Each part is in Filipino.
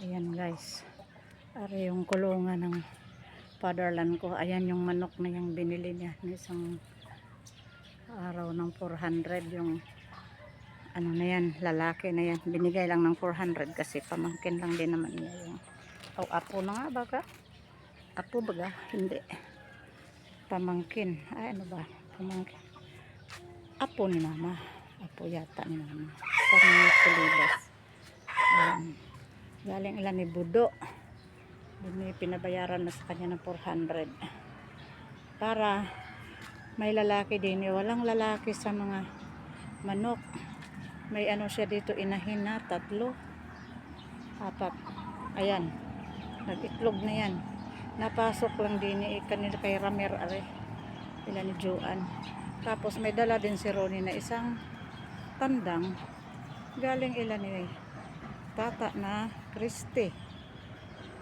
Ayan guys. Ari yung kulungan ng fatherland ko. Ayan yung manok na yung binili niya. ng Isang araw ng 400 yung ano na yan, lalaki na yan. Binigay lang ng 400 kasi pamangkin lang din naman niya yung o apo na nga baga. Apo baga? Hindi. Pamangkin. Ay ano ba? Pamangkin. Apo ni mama. Apo yata ni mama. Sa mga. Ayan. Galing ilan ni Budo. Bini pinabayaran na sa kanya ng 400. Para may lalaki din. Walang lalaki sa mga manok. May ano siya dito inahin na tatlo. Apat. Ayan. Nag-itlog na yan. Napasok lang din eh, kanila kay Ramer are. Sila ni Joan. Tapos may dala din si Ronnie na isang tandang. Galing ilan ni tata na Christy.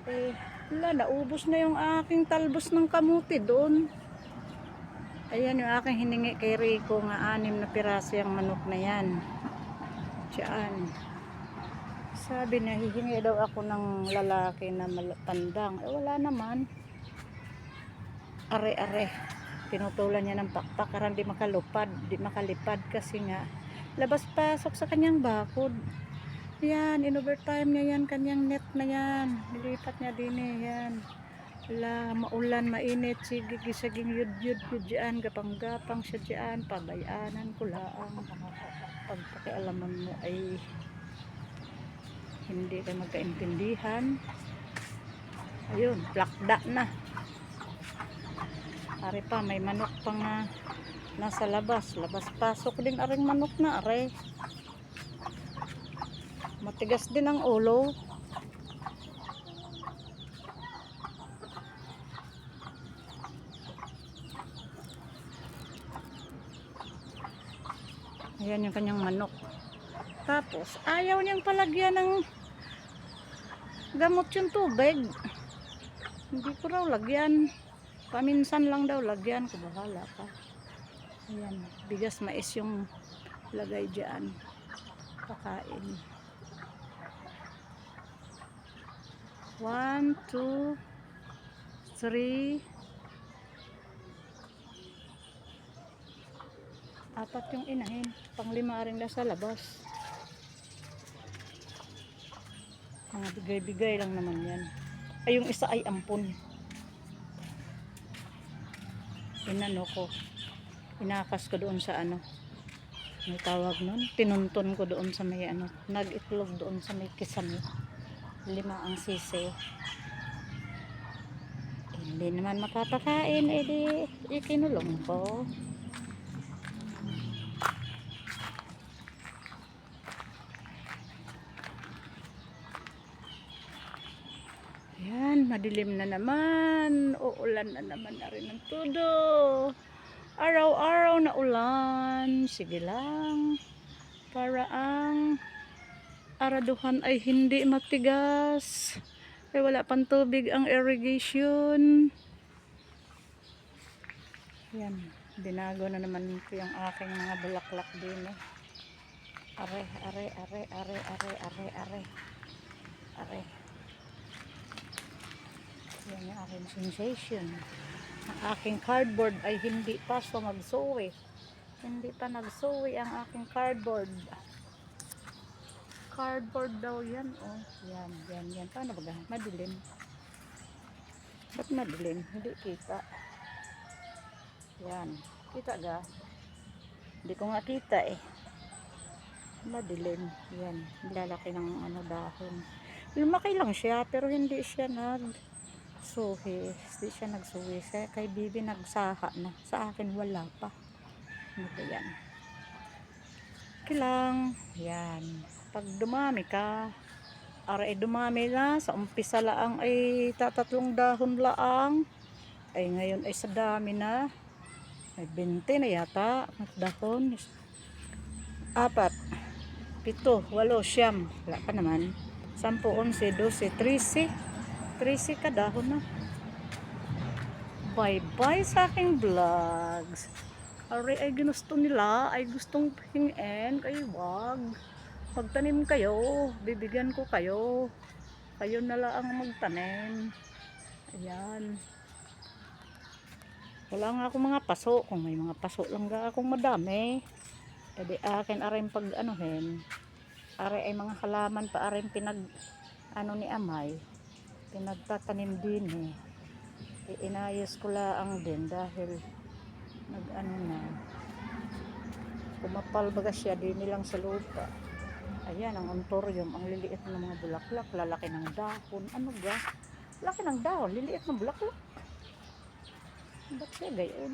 Eh, wala, naubos na yung aking talbos ng kamuti doon. Ayan yung aking hiningi kay Rico nga anim na piraso yung manok na yan. Diyan. Sabi niya, hihingi daw ako ng lalaki na malatandang. Eh, wala naman. Are-are. Pinutulan niya ng pakpak para di makalupad, di makalipad kasi nga labas-pasok sa kanyang bakod. Yan, in overtime niya yan, kanyang net na yan. Nilipat niya din eh, yan. Wala, maulan, mainit, sige, gisaging yud yud yud dyan, gapang-gapang siya dyan, pabayanan ko laang. Pagpakialaman mo ay hindi ka magkaintindihan. Ayun, plakda na. Ari pa, may manok pa nga nasa labas. Labas-pasok din aring manok na, are. Matigas din ang ulo. Ayan yung kanyang manok. Tapos, ayaw niyang palagyan ng gamot yung tubig. Hindi ko raw lagyan. Paminsan lang daw lagyan. Bahala pa. Ayan. Bigas mais yung lagay dyan. Pakain. One, two, three, apat yung inahin. Panglima rin na sa labas. Mga bigay-bigay lang naman yan. Ay, yung isa ay ampun. Inano ko. Inakas ko doon sa ano. May tawag nun. Tinunton ko doon sa may ano. Nag-itlog doon sa may kisame. Lima ang sisi. Hindi naman mapapakain. Eh di ikinulong ko. Yan, madilim na naman. Uulan na naman na rin ng todo. Araw-araw na ulan. Sige lang. Para ang araduhan ay hindi matigas. Ay wala pang tubig ang irrigation. Yan, binago na naman ko yung aking mga bulaklak din. Eh. Are, are, are, are, are, are, are. Are. Yan yung aking sensation. Ang aking cardboard ay hindi pa so magsuwi. Hindi pa nagsuwi ang aking cardboard. Cardboard daw yan. Oh, yan, yan, yan. Paano ba? Madilim. Ba't madilim? Hindi kita. Yan. Kita ga? Hindi ko nga kita eh. Madilim. Yan. Lalaki ng ano dahon. Lumaki lang siya pero hindi siya nag suhi. Hindi siya nagsuhi. Kaya kay Bibi nagsaha na. Sa akin wala pa. Ano yan? Kilang. Yan. Pag dumami ka, ara ay dumami na. Sa umpisa laang ay tatatlong dahon laang. Ay ngayon ay sa dami na. Ay 20 na yata. At dahon. Apat. Pito. Walo. Siyam. Wala pa naman. Sampu, onse, dose, trisi. Trisi ka dahon na. Bye-bye sa aking vlogs. Ari ay ginusto nila, ay gustong hingin, kayo wag. Magtanim kayo, bibigyan ko kayo. Kayo na lang ang magtanim. Ayan. Wala nga ako mga paso. Kung may mga paso lang ga akong madami. Pwede akin arin pag anuhin. Are ay mga halaman pa arin pinag ano ni Amay. Pinagtatanim din eh. Iinayos ko lang din dahil nag ano na. Kumapal baga siya din nilang sa lupa. Ayan, ang ontorium, ang liliit ng mga bulaklak, lalaki ng dahon. Ano ba? Laki ng dahon, liliit ng bulaklak. Ba't siya gayon?